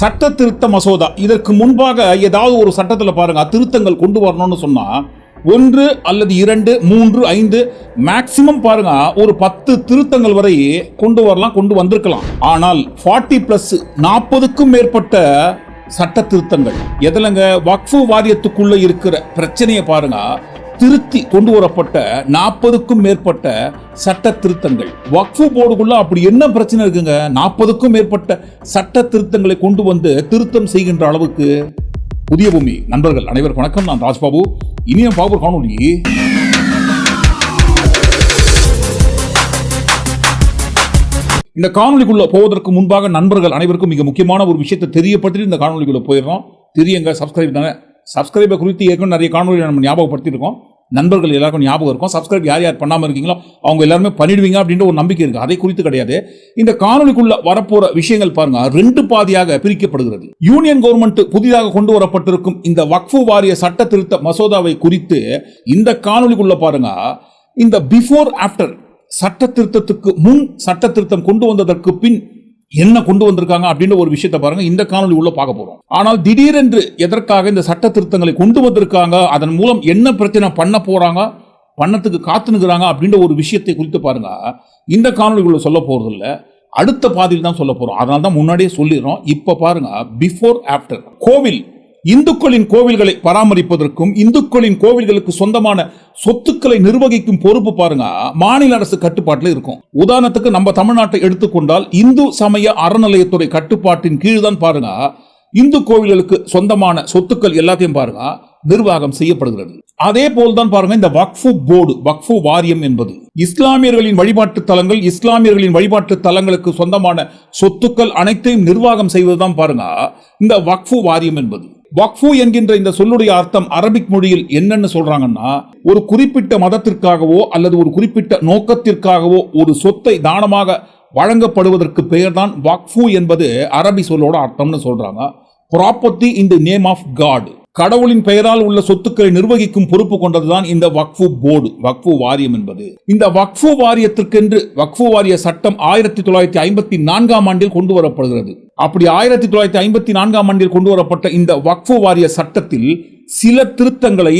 சட்ட திருத்த மசோதா. இதற்கு முன்பாக ஏதாவது ஒரு சட்டத்தில் பாருங்க திருத்தங்கள் கொண்டு வரணும்னு சொன்னா ஒன்று அல்லது இரண்டு மூன்று ஐந்து மேக்சிமம் பாருங்க ஒரு பத்து திருத்தங்கள் வரை கொண்டு வரலாம் கொண்டு வந்திருக்கலாம். ஆனால் ஃபார்ட்டி பிளஸ் நாற்பதுக்கும் மேற்பட்ட சட்ட திருத்தங்கள் எதுலங்க வக்ஃபு வாரியத்துக்குள்ள இருக்கிற பிரச்சனையை பாருங்க திருத்தி கொண்டு வரப்பட்ட நாற்பதுக்கும் மேற்பட்ட சட்ட திருத்தங்கள். வக்ஃபு போர்டுக்குள்ள அப்படி என்ன பிரச்சனை இருக்குங்க? நாற்பதுக்கும் மேற்பட்ட சட்ட திருத்தங்களை கொண்டு வந்து திருத்தம் செய்கின்ற அளவுக்கு புதிய பூமி. நண்பர்கள் அனைவருக்கும் வணக்கம். நான் ராஜ்பாபு. இனிய பாபு காணொலி இந்த காணொலிக்குள்ள போவதற்கு முன்பாக நண்பர்கள் அனைவருக்கும் மிக முக்கியமான ஒரு விஷயத்தை தெரியப்பட்டு இந்த காணொலிக்குள்ள போயிடுறோம். தெரியங்க சப்ஸ்கிரைப் தானே சப்ஸ்கிரைபை குறித்து ஏற்கனவே நிறைய காணொலி நம்ம ஞாபகப்படுத்தியிருக்கோம். நண்பர்கள் எல்லாருக்கும் ஞாபகம் இருக்கும். சப்ஸ்கிரைப் யார் யார் பண்ணாமல் இருக்கீங்களோ அவங்க எல்லாருமே பண்ணிடுவீங்க அப்படின்ற ஒரு நம்பிக்கை இருக்குது அதை குறித்து கிடையாது. இந்த காணொலிக்குள்ள வரப்போற விஷயங்கள் பாருங்க. ரெண்டு பாதியாக பிரிக்கப்படுகிறது. யூனியன் கவர்மெண்ட் புதிதாக கொண்டு வரப்பட்டிருக்கும் இந்த வக்ஃபு வாரிய சட்ட திருத்த மசோதாவை குறித்து இந்த காணொலிக்குள்ள பாருங்க. இந்த பிஃபோர் ஆஃப்டர் சட்ட திருத்தத்துக்கு முன் சட்ட திருத்தம் கொண்டு வந்ததற்கு பின் என்ன கொண்டு வந்திருக்காங்க அப்படின்ற ஒரு விஷயத்தை பாருங்க இந்த காணொலி உள்ள பார்க்க போறோம். ஆனால் திடீரென்று எதற்காக இந்த சட்ட திருத்தங்களை கொண்டு வந்திருக்காங்க அதன் மூலம் என்ன பிரச்சனை பண்ண போறாங்க பண்ணத்துக்கு காத்துனுக்குறாங்க அப்படின்ற ஒரு விஷயத்தை குறித்து பாருங்க. இந்த காணொலிக்குள்ள சொல்ல போறது இல்லை அடுத்த பாதியில் தான் சொல்ல போறோம். அதனால தான் முன்னாடியே சொல்லிடுறோம். இப்போ பாருங்க பிஃபோர் ஆஃப்டர் கோவில் இந்துக்களின் கோவில்களை பராமரிப்பதற்கும் இந்துக்களின் கோவில்களுக்கு சொந்தமான சொத்துக்களை நிர்வகிக்கும் பொறுப்பு பாருங்க மாநில அரசு கட்டுப்பாட்டில் இருக்கும். உதாரணத்துக்கு நம்ம தமிழ்நாட்டை எடுத்துக்கொண்டால் இந்து சமய அறநிலையத்துறை கட்டுப்பாட்டின் கீழ் தான் பாருங்க இந்து கோவில்களுக்கு சொந்தமான சொத்துக்கள் எல்லாத்தையும் பாருங்க நிர்வாகம் செய்யப்படுகிறது. அதே போல்தான் பாருங்க இந்த வக்ஃபு போர்டு வக்ஃபு வாரியம் என்பது. இஸ்லாமியர்களின் வழிபாட்டு தலங்கள் இஸ்லாமியர்களின் வழிபாட்டு தலங்களுக்கு சொந்தமான சொத்துக்கள் அனைத்தையும் நிர்வாகம் செய்வதுதான் பாருங்க இந்த வக்ஃபு வாரியம் என்பது. வக்ஃபு என்கின்ற இந்த சொல்லுடைய அர்த்தம் அரபிக் மொழியில் என்னன்னு சொல்றாங்கன்னா ஒரு குறிப்பிட்ட மதத்திற்காகவோ அல்லது ஒரு குறிப்பிட்ட நோக்கத்திற்காகவோ ஒரு சொத்தை தானமாக வழங்கப்படுவதற்கு பெயர்தான் வக்ஃபு என்பது அரபி சொல்லோட அர்த்தம்னு சொல்றாங்க. Property in the name of God கடவுளின் பெயரால் உள்ள சொத்துக்களை நிர்வகிக்கும் பொறுப்பு கொண்டதுதான் இந்த வக்ஃபு போர்டு வக்ஃபு வாரியம் என்பது. இந்த வக்ஃபு வாரியத்திற்கென்று வக்ஃபு வாரிய சட்டம் ஆயிரத்தி தொள்ளாயிரத்தி ஐம்பத்தி நான்காம் ஆண்டில் கொண்டு வரப்படுகிறது அப்படி ஆயிரத்தி தொள்ளாயிரத்தி ஐம்பத்தி நான்காம் ஆண்டில் கொண்டு வரப்பட்ட இந்த வக்ஃபு வாரிய சட்டத்தில் சில திருத்தங்களை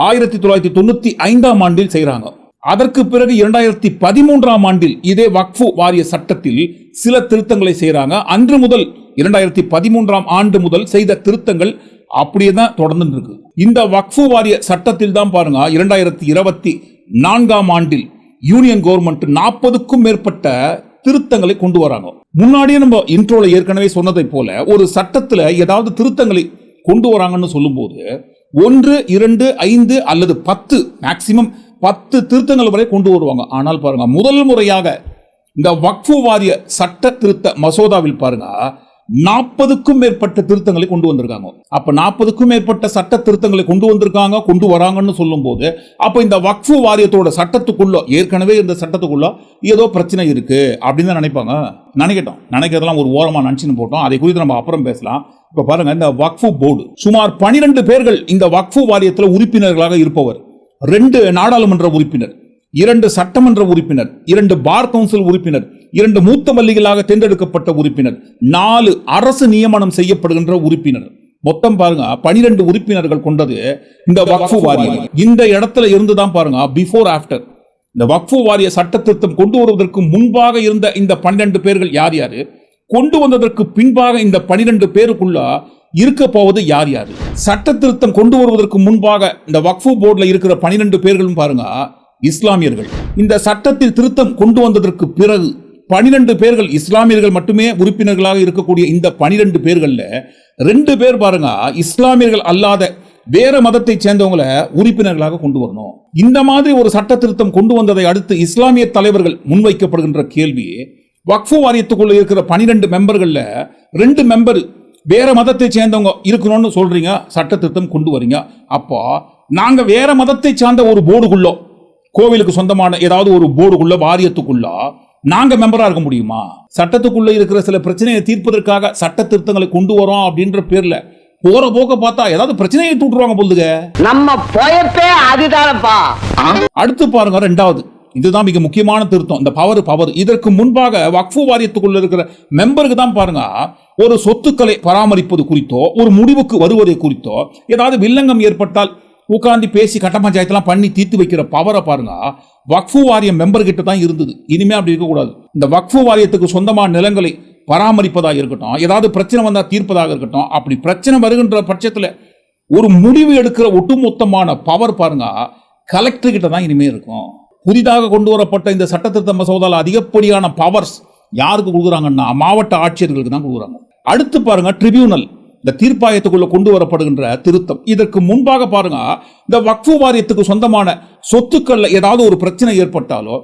ஆயிரத்தி தொள்ளாயிரத்தி தொண்ணூத்தி ஐந்தாம் ஆண்டில் செய்கிறாங்க அதற்கு பிறகு இரண்டாயிரத்தி பதிமூன்றாம் ஆண்டில் இதே வக்ஃபு வாரிய சட்டத்தில் சில திருத்தங்களை செய்கிறாங்க அன்று முதல் இரண்டாயிரத்தி பதிமூன்றாம் ஆண்டு முதல் செய்த திருத்தங்கள் அப்படியே தான் தொடர்ந்துட்டு இருக்கு இந்த வக்ஃபு வாரிய சட்டத்தில் தான் பாருங்க இரண்டாயிரத்தி இருபத்தி நான்காம் ஆண்டில் யூனியன் கவர்மெண்ட் நாற்பதுக்கும் மேற்பட்ட திருத்தங்களை கொண்டு வராங்க. முன்னாடியே நம்ம இன்ட்ரோல ஏற்கனவே சொன்னதை போல ஒரு சட்டத்துல ஏதாவது திருத்தங்களை கொண்டு வராங்கன்னு சொல்லும்போது ஒன்று இரண்டு ஐந்து அல்லது பத்து மேக்சிமம் பத்து திருத்தங்கள் வரை கொண்டு வருவாங்க. ஆனால் பாருங்க முதல் முறையாக இந்த வக்ஃபு வாரிய சட்ட திருத்த மசோதாவில் பாருங்க நாற்பதுக்கும் மேற்பட்ட திருத்தங்களை கொண்டு வந்திருக்காங்க. அப்ப நாற்பதுக்கும் மேற்பட்ட சட்ட திருத்தங்களை கொண்டு வந்திருக்காங்க கொண்டு வராங்கன்னு சொல்லும்போது அப்ப இந்த வக்ஃபு வாரியத்தோட சட்டத்துக்குள்ள ஏற்கனவே இந்த சட்டத்துக்குள்ள ஏதோ பிரச்சனை இருக்கு அப்படின்னு தான் நினைப்பாங்க. நினைக்கட்டும். நினைக்கிறதெல்லாம் ஒரு ஓரமா நினைச்சுன்னு போட்டோம். அதை குறித்து நம்ம அப்புறம் பேசலாம். இப்ப பாருங்க இந்த வக்ஃபு போர்டு. சுமார் பனிரெண்டு பேர்கள் இந்த வக்ஃபு வாரியத்தில் உறுப்பினர்களாக இருப்பவர். ரெண்டு நாடாளுமன்ற உறுப்பினர். இரண்டு சட்டமன்ற உறுப்பினர் இரண்டு பார் கவுன்சில் உறுப்பினர் இரண்டு மூத்த மல்லிகளாக தேர்ந்தெடுக்கப்பட்ட உறுப்பினர் நாலு அரசு நியமனம் செய்யப்படுகின்ற உறுப்பினர். மொத்தம் பாருங்க பனிரெண்டு உறுப்பினர்கள் கொண்டது இந்த வக்ஃபு வாரியம். இந்த இடத்துல இருந்து தான் பாருங்க பிஃபோர் ஆஃப்டர் இந்த வக்ஃபு வாரிய சட்ட திருத்தம் கொண்டு வருவதற்கு முன்பாக இருந்த இந்த பன்னிரண்டு பேர்கள் யார் யாரு? கொண்டு வந்ததற்கு பின்பாக இந்த பனிரெண்டு பேருக்குள்ள இருக்க போவது யார் யார்? சட்ட திருத்தம் கொண்டு வருவதற்கு முன்பாக இந்த வக்ஃபு போர்டில் இருக்கிற பனிரெண்டு பேர்களும் பாருங்க இஸ்லாமியர்கள். இந்த சட்டத்தில் திருத்தம் கொண்டு வந்ததற்கு பிறகு பனிரெண்டு பேர்கள் இஸ்லாமியர்கள் மட்டுமே உறுப்பினர்களாக இருக்கக்கூடிய இந்த பனிரெண்டு பேர்களில் ரெண்டு பேர் பாருங்க இஸ்லாமியர்கள் அல்லாத வேற மதத்தை சேர்ந்தவங்களை உறுப்பினர்களாக கொண்டு வரணும். இந்த மாதிரி ஒரு சட்ட திருத்தம் கொண்டு வந்ததை அடுத்து இஸ்லாமிய தலைவர்கள் முன்வைக்கப்படுகின்ற கேள்வி வக்ஃபு வாரியத்துக்குள்ள இருக்கிற பனிரெண்டு மெம்பர்களில் ரெண்டு மெம்பர் வேற மதத்தை சேர்ந்தவங்க இருக்கணும்னு சொல்றீங்க சட்ட திருத்தம் கொண்டு வரீங்க. அப்போ நாங்கள் வேற மதத்தை சார்ந்த ஒரு போர்டுக்குள்ளோ கோவிலுக்கு சொந்தமான ஏதாவது ஒரு போர்டுக்குள்ள வாரியத்துக்குள்ள நாங்க மெம்பரா இருக்க முடியுமா? சட்டத்துக்குள்ள இருக்கிற சில பிரச்சனையை தீர்ப்பதற்காக சட்ட திருத்தங்களை கொண்டு வரோம் அப்படின்ற பேர்ல போற போக்க பார்த்தா ஏதாவது பிரச்சனையை தூட்டுருவாங்க போலுங்க நம்ம பொயப்பே அதுதானப்பா. அடுத்து பாருங்க ரெண்டாவது. இதுதான் மிக முக்கியமான திருத்தம். இந்த பவர் பவர் இதற்கு முன்பாக வக்ஃபு வாரியத்துக்குள்ள இருக்கிற மெம்பருக்கு தான் பாருங்க ஒரு சொத்துக்களை பராமரிப்பது குறித்தோ ஒரு முடிவுக்கு வருவதை குறித்தோ ஏதாவது வில்லங்கம் ஏற்பட்டால் உட்காந்து பேசி கட்ட பஞ்சாயத்துலாம் பண்ணி தீர்த்து வைக்கிற பவரை பாருங்க. வக்ஃபு வாரியம் மெம்பர் கிட்ட தான் இருந்தது. இனிமே அப்படி இருக்கக்கூடாது இந்த வக்ஃபு வாரியத்துக்கு சொந்தமான நிலங்களை பராமரிப்பதாக இருக்கட்டும் ஏதாவது பிரச்சனை வந்தால் தீர்ப்பதாக இருக்கட்டும் அப்படி பிரச்சனை வருகின்ற பட்சத்தில் ஒரு முடிவு எடுக்கிற ஒட்டுமொத்தமான பவர் பாருங்க கலெக்டர் கிட்ட தான் இனிமே இருக்கும். புதிதாக கொண்டு வரப்பட்ட இந்த சட்டத்திருத்த மசோதாவில் அதிகப்படியான பவர்ஸ் யாருக்கு கொடுக்குறாங்கன்னா மாவட்ட ஆட்சியர்களுக்கு தான் கொடுக்குறாங்க. அடுத்து பாருங்க ட்ரிபியூனல் இந்த தீர்ப்பாயத்துக்குள்ள கொண்டு வரப்படுகின்ற திருத்தம். இதற்கு முன்பாக பாருங்க இந்த வக்ஃபு வாரியத்துக்கு சொந்தமான சொத்துக்கள்ல ஏதாவது ஒரு பிரச்சனை ஏற்பட்டாலோ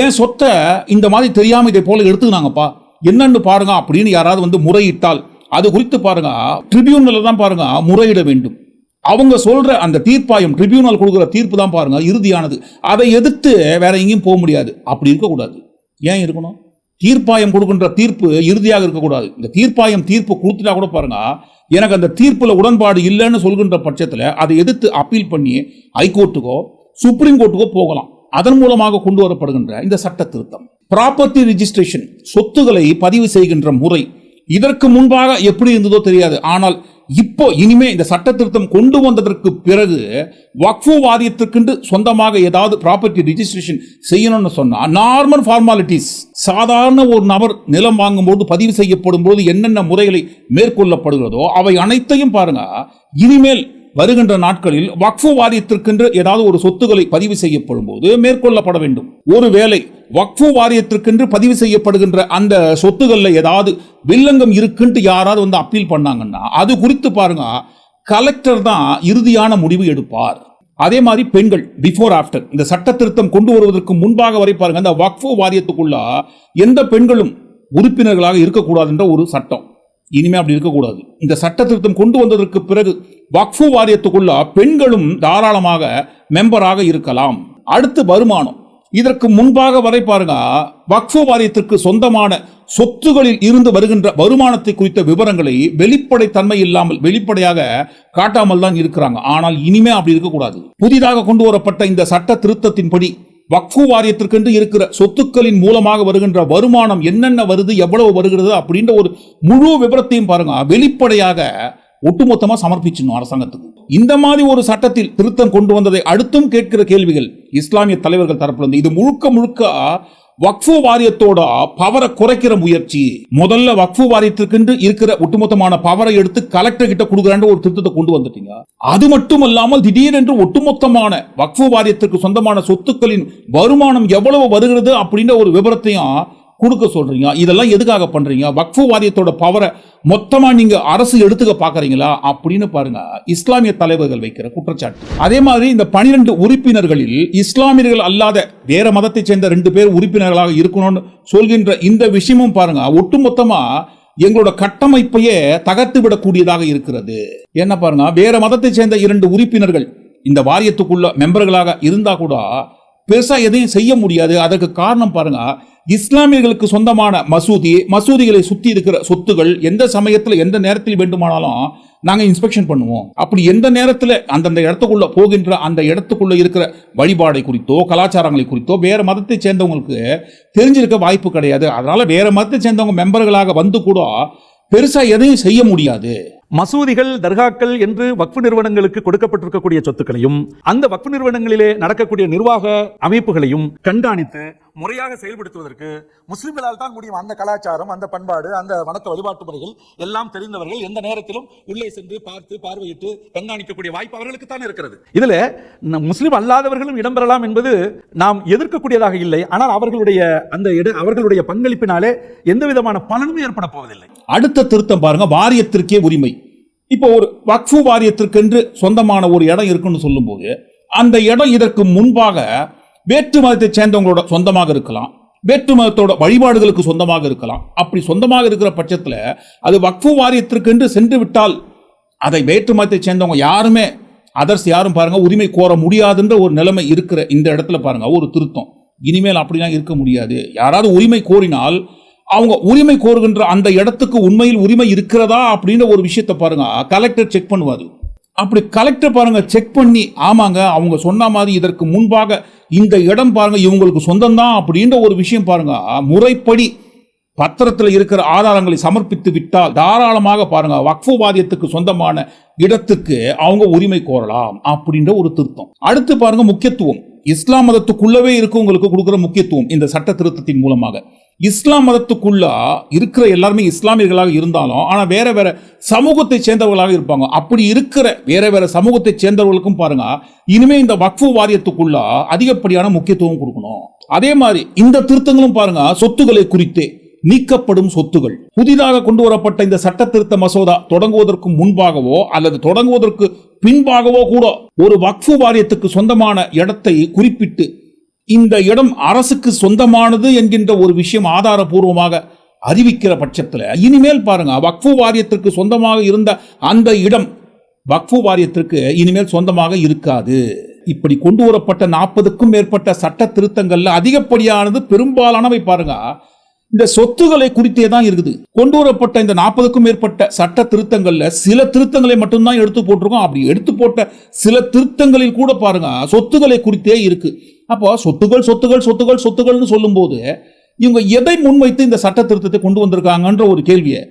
ஏன் சொத்தை இந்த மாதிரி தெரியாம இதை போல எடுத்துக்கினாங்கப்பா? என்னன்னு பாருங்க அப்படின்னு யாராவது வந்து முறையிட்டால். அது குறித்து பாருங்க ட்ரிபியூனல்ல தான் பாருங்க முறையிட வேண்டும். அவங்க சொல்ற அந்த தீர்ப்பாயம் ட்ரிபியூனல் கொடுக்குற தீர்ப்பு தான் பாருங்க இறுதியானது. அதை எதிர்த்து வேற எங்கேயும் போக முடியாது. அப்படி இருக்கக்கூடாது. ஏன் இருக்கணும்? தீர்ப்பாயம் கொடுக்கின்ற தீர்ப்பு இறுதியாக இருக்கக்கூடாது. இந்த தீர்ப்பாயம் தீர்ப்பு கொடுத்துட்டா கூட பாருங்க எனக்கு அந்த தீர்ப்பில் உடன்பாடு இல்லைன்னு சொல்கின்ற பட்சத்தில் அதை எதிர்த்து அப்பீல் பண்ணி ஹைகோர்ட்டுக்கோ சுப்ரீம் கோர்ட்டுக்கோ போகலாம். அதன் மூலமாக கொண்டு வரப்படுகின்ற இந்த சட்ட திருத்தம். ப்ராப்பர்ட்டி ரிஜிஸ்ட்ரேஷன் சொத்துக்களை பதிவு செய்கின்ற முறை இதற்கு முன்பாக எப்படி இருந்ததோ தெரியாது. ஆனால் இப்போ இனிமே இந்த சட்ட திருத்தம் கொண்டு வந்ததற்கு பிறகு வக்ஃபு வாரியத்திற்கென்று சொந்தமாக ஏதாவது ப்ராப்பர்ட்டி ரிஜிஸ்ட்ரேஷன் செய்யணும்னு சொன்னா நார்மல் ஃபார்மாலிட்டிஸ் சாதாரண ஒரு நபர் நிலம் வாங்கும்போது பதிவு செய்யப்படும் போது என்னென்ன முறைகளை மேற்கொள்ளப்படுகிறதோ அவை அனைத்தையும் பாருங்க. இனிமேல் வருகின்ற நாட்களில் வக்ஃபு வாரியத்திற்கென்று ஏதாவது ஒரு சொத்துக்களை பதிவு செய்யப்படும் போது மேற்கொள்ளப்பட வேண்டும். ஒருவேளை வக்ஃபு வாரியத்திற்கென்று பதிவு செய்யப்படுகின்ற அந்த சொத்துக்களில் ஏதாவது வில்லங்கம் இருக்குன்ட்டு யாராவது வந்து அப்பீல் பண்ணாங்கன்னா அது குறித்து பாருங்க கலெக்டர் தான் இறுதியான முடிவு எடுப்பார். அதே மாதிரி பெண்கள் பிஃபோர் ஆஃப்டர் இந்த சட்ட திருத்தம் கொண்டு வருவதற்கு முன்பாக வரை பாருங்க அந்த வக்ஃபு வாரியத்துக்குள்ள எந்த பெண்களும் உறுப்பினர்களாக இருக்கக்கூடாதுன்ற ஒரு சட்டம். இனிமே அப்படி இருக்கக்கூடாது. இந்த சட்ட திருத்தம் கொண்டு வந்ததற்கு பிறகு வக்ஃபு வாரியத்துக்குள்ள பெண்களும் தாராளமாக மெம்பராக இருக்கலாம். அடுத்து வருமானம். இதற்கு முன்பாக வரை பாருங்க வக்ஃபு வாரியத்திற்கு சொந்தமான சொத்துகளில் இருந்து வருகின்ற வருமானத்தை குறித்த விவரங்களை வெளிப்படைத்தன்மை இல்லாமல் வெளிப்படையாக காட்டாமல் தான் இருக்கிறாங்க. ஆனால் இனிமே அப்படி இருக்கக்கூடாது. புதிதாக கொண்டு வரப்பட்ட இந்த சட்ட திருத்தத்தின்படி வக்ஃபு வாரியத்திற்கென்று இருக்கிற சொத்துக்களின் மூலமாக வருகின்ற வருமானம் என்னென்ன வருது எவ்வளவு வருகிறது அப்படின்ற ஒரு முழு விவரத்தையும் பாருங்க. வெளிப்படையாக ஒட்டுமொத்தமாக சமர்ப்பிச்சிடணும் அரசாங்கத்துக்கு. இந்த மாதிரி ஒரு சட்டத்தில் திருத்தம் கொண்டு வந்ததை அடுத்தும் கேட்கிற கேள்விகள் இஸ்லாமிய தலைவர்கள் தரப்பிலிருந்து இது முழுக்க முழுக்க வக்ஃபு வாரியத்தோட பவரை குறைக்கிற முயற்சி. முதல்ல வக்ஃபு வாரியத்திற்கென்று இருக்கிற ஒட்டுமொத்தமான பவரை எடுத்து கலெக்டர் கிட்ட கொடுக்குறான்ற ஒரு திருத்தத்தை கொண்டு வந்துட்டீங்க. அது மட்டும் இல்லாமல் திடீரென்று ஒட்டுமொத்தமான வக்ஃபு வாரியத்திற்கு சொந்தமான சொத்துக்களின் வருமானம் எவ்வளவு வருகிறது அப்படின்ற ஒரு விவரத்தையும் கொடுக்க சொல்கிறீங்க இதெல்லாம் எதுக்காக பண்ணுறீங்க வக்ஃபு வாரியத்தோட பவரை மொத்தமாக நீங்கள் அரசு எடுத்துக்க பார்க்குறீங்களா அப்படின்னு பாருங்க. இஸ்லாமிய தலைவர்கள் வைக்கிற குற்றச்சாட்டு. அதே மாதிரி இந்த பனிரெண்டு உறுப்பினர்களில் இஸ்லாமியர்கள் அல்லாத வேற மதத்தை சேர்ந்த ரெண்டு பேர் உறுப்பினர்களாக இருக்கணும்னு சொல்கின்ற இந்த விஷயமும் பாருங்க. ஒட்டுமொத்தமாக எங்களோட கட்டமைப்பையே தகர்த்து விடக்கூடியதாக இருக்கிறது. என்ன பாருங்க? வேற மதத்தை சேர்ந்த இரண்டு உறுப்பினர்கள் இந்த வாரியத்துக்குள்ள மெம்பர்களாக இருந்தால் கூட பெருசாக எதையும் செய்ய முடியாது. அதற்கு காரணம் பாருங்கள் இஸ்லாமியர்களுக்கு சொந்தமான மசூதி மசூதிகளை சுத்தி இருக்கிற சொத்துகள் எந்த சமயத்தில் எந்த நேரத்தில் வேண்டுமானாலும் நாங்கள் இன்ஸ்பெக்ஷன் பண்ணுவோம். அப்படி எந்த நேரத்தில் அந்தந்த இடத்துக்குள்ள போகின்ற அந்த இடத்துக்குள்ள இருக்கிற வழிபாடை குறித்தோ கலாச்சாரங்களை குறித்தோ வேற மதத்தை சேர்ந்தவங்களுக்கு தெரிஞ்சிருக்க வாய்ப்பு கிடையாது. அதனால வேற மதத்தை சேர்ந்தவங்க மெம்பர்களாக வந்து கூட பெருசாக எதையும் செய்ய முடியாது. மசூதிகள் தர்காக்கள் என்று வக்ஃபு நிறுவனங்களுக்கு கொடுக்கப்பட்டிருக்கக்கூடிய சொத்துக்களையும் அந்த வக்ஃபு நிறுவனங்களிலே நடக்கக்கூடிய நிர்வாக அமைப்புகளையும் கண்காணித்து முறையாக செயல்படுத்துவதற்கு முஸ்லிம்களால் தான் முடியும் அந்த கலாச்சாரம் அந்த பண்பாடு அந்த வணக்க வழிபாட்டு முறைகள் எல்லாம் தெரிந்தவர்கள் எந்த நேரத்திலும் உள்ளே சென்று பார்த்து பார்வையிட்டு கண்காணிக்கக்கூடிய வாய்ப்பு அவர்களுக்கு தான் இருக்கிறது. இதுல முஸ்லிம் அல்லாதவர்களும் இடம்பெறலாம் என்பது நாம் எதிர்க்கக்கூடியதாக இல்லை. ஆனால் அவர்களுடைய அந்த இட- அவர்களுடைய பங்களிப்பினாலே எந்த விதமான பலனும் ஏற்பட போவதில்லை. அடுத்த திருத்தம் பாருங்க வாரியத்திற்கே உரிமை. இப்போ ஒரு வக்ஃபு வாரியத்திற்கென்று சொந்தமான ஒரு இடம் இருக்குன்னு சொல்லும்போது அந்த இடம் இதற்கு முன்பாக வேற்று மதத்தை சேர்ந்தவங்களோட சொந்தமாக இருக்கலாம். வேற்று மதத்தோட வழிபாடுகளுக்கு சொந்தமாக இருக்கலாம். அப்படி சொந்தமாக இருக்கிற பட்சத்தில் அது வக்ஃபு வாரியத்திற்கென்று சென்று விட்டால் அதை வேற்று மதத்தை சேர்ந்தவங்க யாருமே அதர்ஸ் யாரும் பாருங்க உரிமை கோர முடியாதுன்ற ஒரு நிலைமை இருக்கிற இந்த இடத்துல பாருங்க ஒரு திருத்தம். இனிமேல் அப்படிலாம் இருக்க முடியாது. யாராவது உரிமை கோரினால் அவங்க உரிமை கோருகின்ற அந்த இடத்துக்கு உண்மையில் உரிமை இருக்கிறதா அப்படின்ற ஒரு விஷயத்தை பாருங்க கலெக்டர் செக் பண்ணுவாரு. அப்படி கலெக்டர் பாருங்க செக் பண்ணி ஆமாங்க அவங்க சொன்ன மாதிரி இதற்கு முன்பாக இந்த இடம் பாருங்க இவங்களுக்கு சொந்தம்தான் அப்படின்ற ஒரு விஷயம் பாருங்க. முறைப்படி பத்திரத்தில் இருக்கிற ஆதாரங்களை சமர்ப்பித்து விட்டால் தாராளமாக பாருங்க வக்ஃபு வாரியத்துக்கு சொந்தமான இடத்துக்கு அவங்க உரிமை கோரலாம் அப்படின்ற ஒரு திருத்தம். அடுத்து பாருங்க முக்கியத்துவம். இஸ்லாம் மதத்துக்குள்ளவே இருக்கவங்களுக்கு கொடுக்குற முக்கியத்துவம் இந்த சட்ட திருத்தத்தின் மூலமாக. இஸ்லாம் மதத்துக்குள்ளே இருக்கிற எல்லாருமே இஸ்லாமியர்களாக இருந்தாலும் ஆனால் வேற வேற சமூகத்தை சேர்ந்தவர்களாக இருப்பாங்க. அப்படி இருக்கிற வேற வேற சமூகத்தை சேர்ந்தவர்களுக்கும் பாருங்க இனிமேல் இந்த வக்ஃபு வாரியத்துக்குள்ளே அதிகப்படியான முக்கியத்துவம் கொடுக்கணும். அதே மாதிரி இந்த திருத்தங்களும் பாருங்க சொத்துக்களை குறித்தே நீக்கப்படும் சொத்துகள் புதிதாக கொண்டு வரப்பட்ட இந்த சட்ட திருத்த மசோதா தொடங்குவதற்கு முன்பாகவோ அல்லது தொடங்குவதற்கு பின்பாகவோ கூட ஒரு வக்ஃபு வாரியத்துக்கு சொந்தமான இடத்தை குறிப்பிட்டு இந்த இடம் அரசுக்கு சொந்தமானது என்கின்ற ஒரு விஷயம் ஆதாரபூர்வமாக அறிவிக்கிற பட்சத்தில் இனிமேல் பாருங்க வக்ஃபு வாரியத்திற்கு சொந்தமாக இருந்த அந்த இடம் வக்ஃபு வாரியத்திற்கு இனிமேல் சொந்தமாக இருக்காது. இப்படி கொண்டு வரப்பட்ட நாற்பதுக்கும் மேற்பட்ட சட்ட திருத்தங்கள்ல அதிகப்படியானது பெரும்பாலானவை பாருங்க இந்த சொத்துக்களை குறித்தே தான் இருக்குது. கொண்டு வரப்பட்ட இந்த நாற்பதுக்கும் மேற்பட்ட சட்ட திருத்தங்கள்ல சில திருத்தங்களை மட்டும்தான் எடுத்து போட்டிருக்கோம். அப்படி எடுத்து போட்ட சில திருத்தங்களில் கூட பாருங்க சொத்துக்களை குறித்தே இருக்கு. அப்போ சொத்துகள் சொத்துகள் சொத்துகள் சொத்துகள்னு சொல்லும்போது இவங்க எதை முன்வைத்து இந்த சட்ட திருத்தத்தை கொண்டு வந்திருக்காங்கன்ற ஒரு கேள்வியை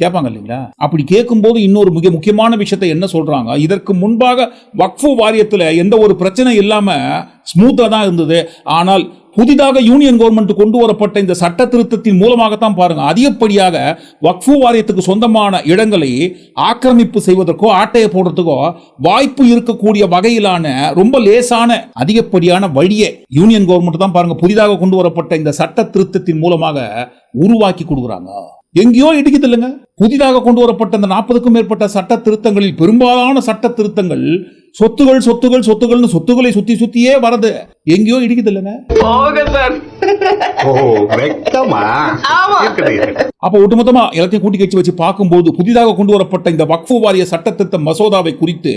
கேட்பாங்க இல்லைங்களா? அப்படி கேட்கும்போது இன்னொரு மிக முக்கியமான விஷயத்தை என்ன சொல்றாங்க? இதற்கு முன்பாக வக்ஃபு வாரியத்தில் எந்த ஒரு பிரச்சனை இல்லாமல் ஸ்மூத்தாக தான் இருந்தது. ஆனால் புதிதாக யூனியன் கவர்மெண்ட் கொண்டு வரப்பட்ட இந்த சட்ட திருத்தத்தின் மூலமாகத்தான் பாருங்க. அதிகப்படியாக வக்ஃபு வாரியத்துக்கு சொந்தமான இடங்களை ஆக்கிரமிப்பு செய்வதற்கோ ஆட்டையை போடுறதுக்கோ வாய்ப்பு இருக்கக்கூடிய வகையிலான ரொம்ப லேசான அதிகப்படியான வழியை யூனியன் கவர்மெண்ட் தான் பாருங்க புதிதாக கொண்டு வரப்பட்ட இந்த சட்ட திருத்தத்தின் மூலமாக உருவாக்கி கொடுக்குறாங்க. எங்கேயோ இடிக்குது இல்லைங்க. புதிதாக கொண்டு வரப்பட்ட இந்த நாற்பதுக்கும் மேற்பட்ட சட்ட திருத்தங்களில் பெரும்பாலான சட்ட திருத்தங்கள் சொத்துகள் சொத்துகள் சொத்துகள்னு சொத்துக்களை சுத்தி சுத்தியே வரது எங்கேயோ இடிக்குது இல்லைங்க. அப்ப ஒட்டுமொத்தமா எல்லாத்தையும் கூட்டி கட்சி வச்சு பார்க்கும்போது புதிதாக கொண்டு வரப்பட்ட இந்த வக்ஃபு வாரிய சட்ட திருத்த மசோதாவை குறித்து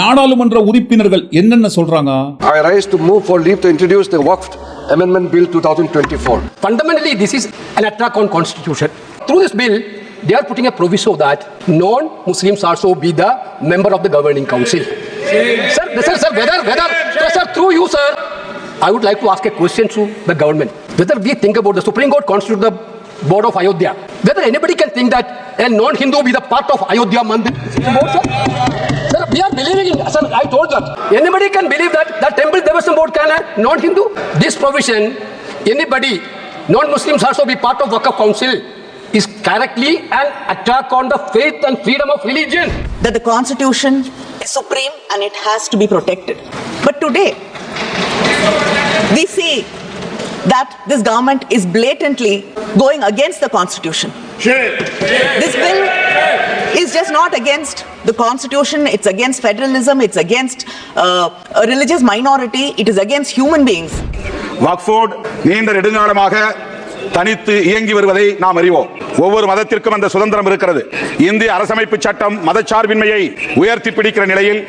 நாடாளுமன்ற உறுப்பினர்கள் என்னென்ன சொல்றாங்க I rise to move for leave to introduce the Waqf Amendment Bill 2024. Fundamentally, this is an attack on constitution. Through this bill, they are putting a proviso that non-Muslims also be the member of the governing council. Sir, sir, sir, whether, whether, sir, sir, through you, sir, I would like to ask a question to the government. Whether we think about the Supreme Court constitute the board of Ayodhya, whether anybody can think that a non-Hindu be the part of Ayodhya Mandir board, sir? Sir, we are believing in, sir, I told that. Anybody can believe that the temple Devasam board can a non-Hindu? This provision, anybody, non-Muslims also be part of Waqf council is correctly an attack on the faith and freedom of religion. that the Constitution supreme and it has to be protected. But today, we see that this government is blatantly going against the Constitution. This bill is just not against the Constitution, it's against federalism, it's against uh, a religious minority, it is against human beings. வக்ஃபோர்ட் நீண்ட நெடுங்காலமாக தனித்து இயங்கி வருவதை நாம் அறிவோம். ஒவ்வொரு மதத்திற்கும் அந்த சுதந்திரம் இருக்கிறது. இந்திய அரசமைப்பு சட்டம் மதச்சார்பின்மையை உயர்த்தி பிடிக்கிற நிலையில்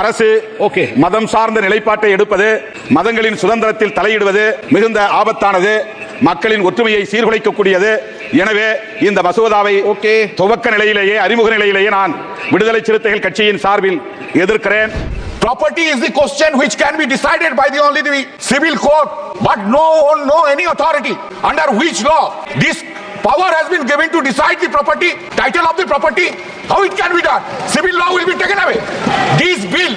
அரசு ஓகே. மதம் சார்ந்த நிலைப்பாட்டை எடுப்பது மதங்களின் சுதந்திரத்தில் தலையிடுவது மிகுந்த ஆபத்தானது மக்களின் ஒற்றுமையை சீர்குலைக்கக்கூடியது. எனவே இந்த மசோதாவை ஓகே. துவக்க நிலையிலேயே அறிமுக நிலையிலேயே நான் விடுதலை சிறுத்தைகள் கட்சியின் சார்பில் எதிர்க்கிறேன். Property is the question which can be decided by the only the civil court, but no no any authority under which law this power has been given to decide the property, title of the property. How it can be done? Civil law will be taken away. This bill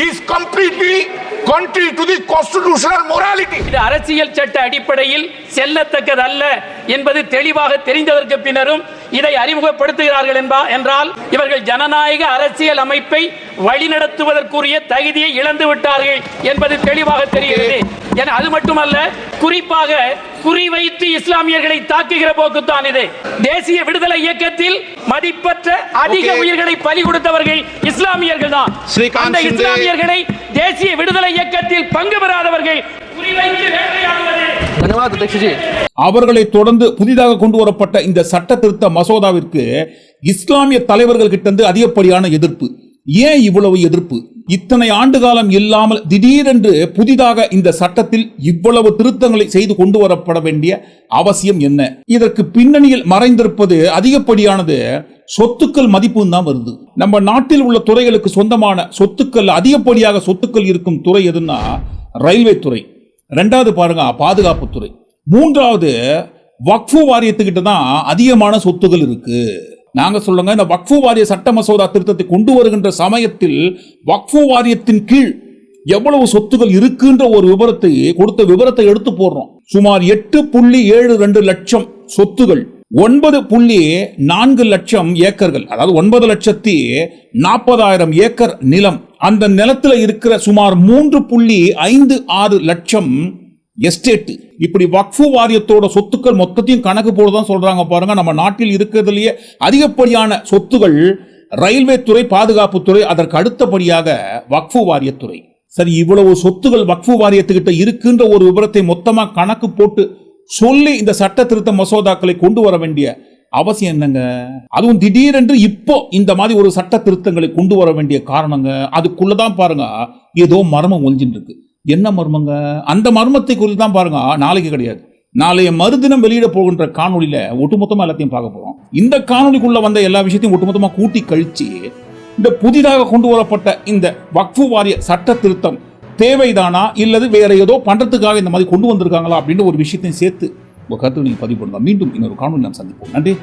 is completely contrary to the constitutional morality. இது அரசியல் சட்ட அடிப்படையில் செல்லத்தக்கதல்ல என்பது தெளிவாக தெரிந்ததற்கு பின்னரும் இதை அறிமுகப்படுத்துகிறார்கள் என்பா என்றால் இவர்கள் ஜனநாயக அரசியல் அமைப்பை வழிநடத்துவதற்குரிய தகுதியை இழந்து விட்டார்கள் என்பது தெளிவாக தெரிகிறது. என அது மட்டுமல்ல குறிப்பாக குறிவைத்து இஸ்லாமியர்களை தாக்குகிற போக்குத்தான் இது. தேசிய விடுதலை இயக்கத்தில் மதிப்பற்ற அதிக உயிர்களை பலி கொடுத்தவர்கள் இஸ்லாமியர்கள் தான் அந்த. இஸ்லாமியர்களை தேசிய விடுதலை இயக்கத்தில் பங்கு பெறாதவர்கள் அவர்களை தொடர்ந்து புதிதாக கொண்டு வரப்பட்ட இந்த சட்ட திருத்த மசோதாவிற்கு இஸ்லாமிய தலைவர்கள் கிட்டந்து அதிகப்படியான எதிர்ப்பு. ஏன் இவ்வளவு எதிர்ப்பு? இத்தனை ஆண்டு காலம் இல்லாமல் திடீரென்று புதிதாக இந்த சட்டத்தில் இவ்வளவு திருத்தங்களை செய்து கொண்டு வரப்பட வேண்டிய அவசியம் என்ன? இதற்கு பின்னணியில் மறைந்திருப்பது அதிகப்படியானது சொத்துக்கள் மதிப்பும் தான் வருது. நம்ம நாட்டில் உள்ள துறைகளுக்கு சொந்தமான சொத்துக்கள் அதிகப்படியாக சொத்துக்கள் இருக்கும் துறை எதுன்னா ரயில்வே துறை. ரெண்டாவது பாருங்க பாதுகாப்புத்துறை மூன்றாவது வக்ஃபு வாரியத்துக்கிட்ட தான் அதிகமான சொத்துகள் இருக்கு. நாங்க சொல்லுங்க இந்த வக்ஃபு வாரிய சட்ட மசோதா திருத்தத்தை கொண்டு வருகின்ற சமயத்தில் வக்ஃபு வாரியத்தின் கீழ் எவ்வளவு சொத்துகள் இருக்குன்ற ஒரு விவரத்தை கொடுத்த விவரத்தை எடுத்து போடுறோம். சுமார் எட்டு புள்ளி ஏழு ரெண்டு லட்சம் சொத்துகள். ஒன்பது புள்ளி நான்கு லட்சம் ஏக்கர்கள் அதாவது ஒன்பது லட்சத்தி நாற்பதாயிரம் ஏக்கர் நிலம். அந்த நிலத்தில் இருக்கிற சுமார் மூன்று புள்ளி ஐந்து ஆறு லட்சம் எஸ்டேட்டு. இப்படி வக்ஃபு வாரியத்தோட சொத்துக்கள் மொத்தத்தையும் கணக்கு போடுதான் சொல்கிறாங்க பாருங்க. நம்ம நாட்டில் இருக்கிறதுலையே அதிகப்படியான சொத்துகள் ரயில்வே துறை பாதுகாப்புத்துறை அதற்கு அடுத்தபடியாக வக்ஃபு வாரியத்துறை. சரி இவ்வளவு சொத்துகள் வக்ஃபு வாரியத்துக்கிட்ட இருக்குன்ற ஒரு விவரத்தை மொத்தமாக கணக்கு போட்டு சொல்லி இந்த சட்ட திருத்த மசோதாக்களை கொண்டு வர வேண்டிய அவசியம் என்னங்க? அதுவும் திடீரென்று இப்போ இந்த மாதிரி ஒரு சட்ட திருத்தங்களை கொண்டு வர வேண்டிய காரணங்க. அதுக்குள்ளதான் பாருங்க ஏதோ மர்மம் ஒழிஞ்சிட்டு இருக்கு என்ன மர்மங்க? அந்த மர்மத்தை குறித்து தான் பாருங்க நாளைக்கு கிடையாது. நாளைய மறுதினம் வெளியிட போகின்ற காணொலியில ஒட்டுமொத்தமா எல்லாத்தையும் பார்க்க போறோம். இந்த காணொலிக்குள்ள வந்த எல்லா விஷயத்தையும் ஒட்டுமொத்தமா கூட்டி கழிச்சு இந்த புதிதாக கொண்டு வரப்பட்ட இந்த வக்ஃபு வாரிய சட்ட திருத்தம் தேவைதானா? இல்லது வேற ஏதோ பண்றதுக்காக இந்த மாதிரி கொண்டு வந்திருக்காங்களா? அப்படின்னு ஒரு விஷயத்தையும் சேர்த்து உங்க கருத்து நீங்க பதிவு பண்ணலாம் மீண்டும் இன்னொரு காணொலி நாம் சந்திப்போம். நன்றி.